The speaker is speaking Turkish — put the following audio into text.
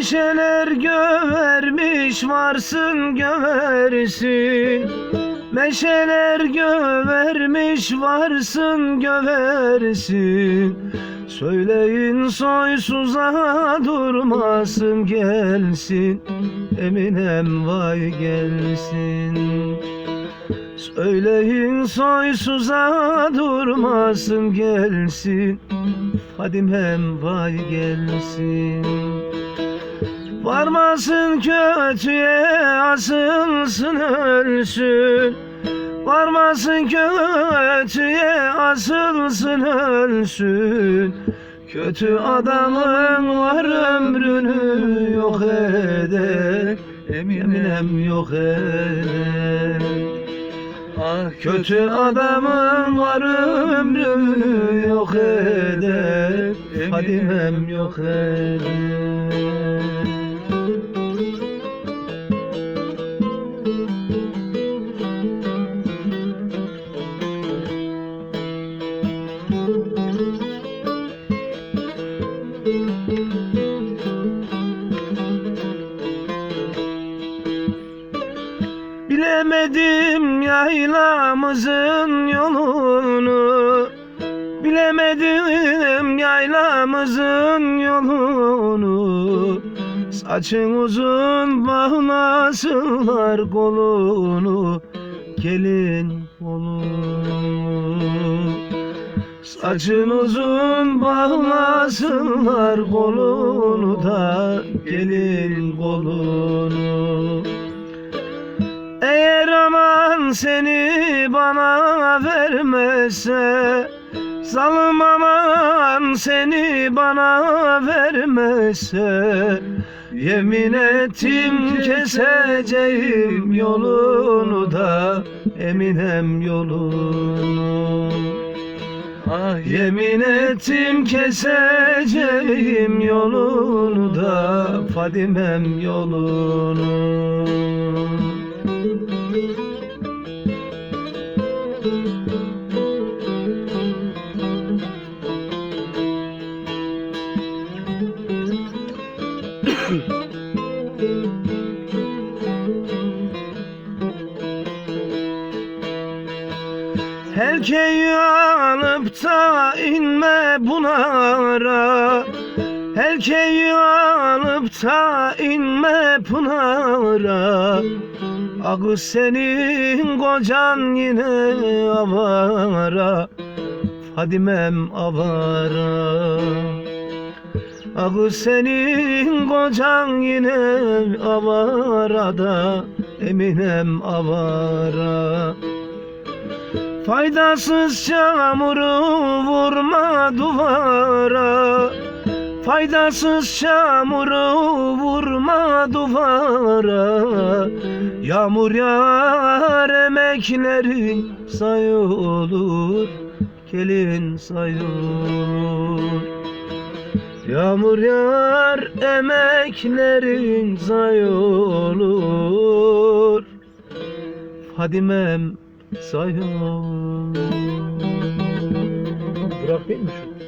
Meşeler gövermiş varsın göversin. Meşeler gövermiş varsın göversin. Söyleyin soysuza durmasın gelsin. Eminem vay gelsin. Söyleyin soysuza durmasın gelsin. Fadimem vay gelsin Varmasın kötüye asılsın ölsün. Varmasın kötüye asılsın ölsün. Kötü adamın var ömrünü yok eder. Eminem yok eder. Ah kötü adamın var ömrünü yok eder. Fadimem yok eder Bilemedim yaylamızın yolunu. Bilemedim yaylamızın yolunu. Saçın uzun bağlasınlar kolunu. Gelin kolunu. Saçın uzun bağlasınlar kolunu da Gelin kolunu seni bana vermezse Zalım aman seni bana vermezse Yemin ettim keseceğim yolunu da Eminem yolunu. Ah yemin ettim keseceğim yolunu da Fadimem yolunu Helkeyi alıp da inme bunara Helkeyi alıp da inme pınara Akı senin kocan yine avara. Fadimem avara. Akı senin kocan yine avara da Eminem avara Faydasız çamuru vurma duvara. Faydasız çamuru vurma duvara. Yağmur yağar emeklerin sayılır Gelin sayılır Yağmur yağar emeklerin sayılır Fadimem sayılır Burak değil mi şu?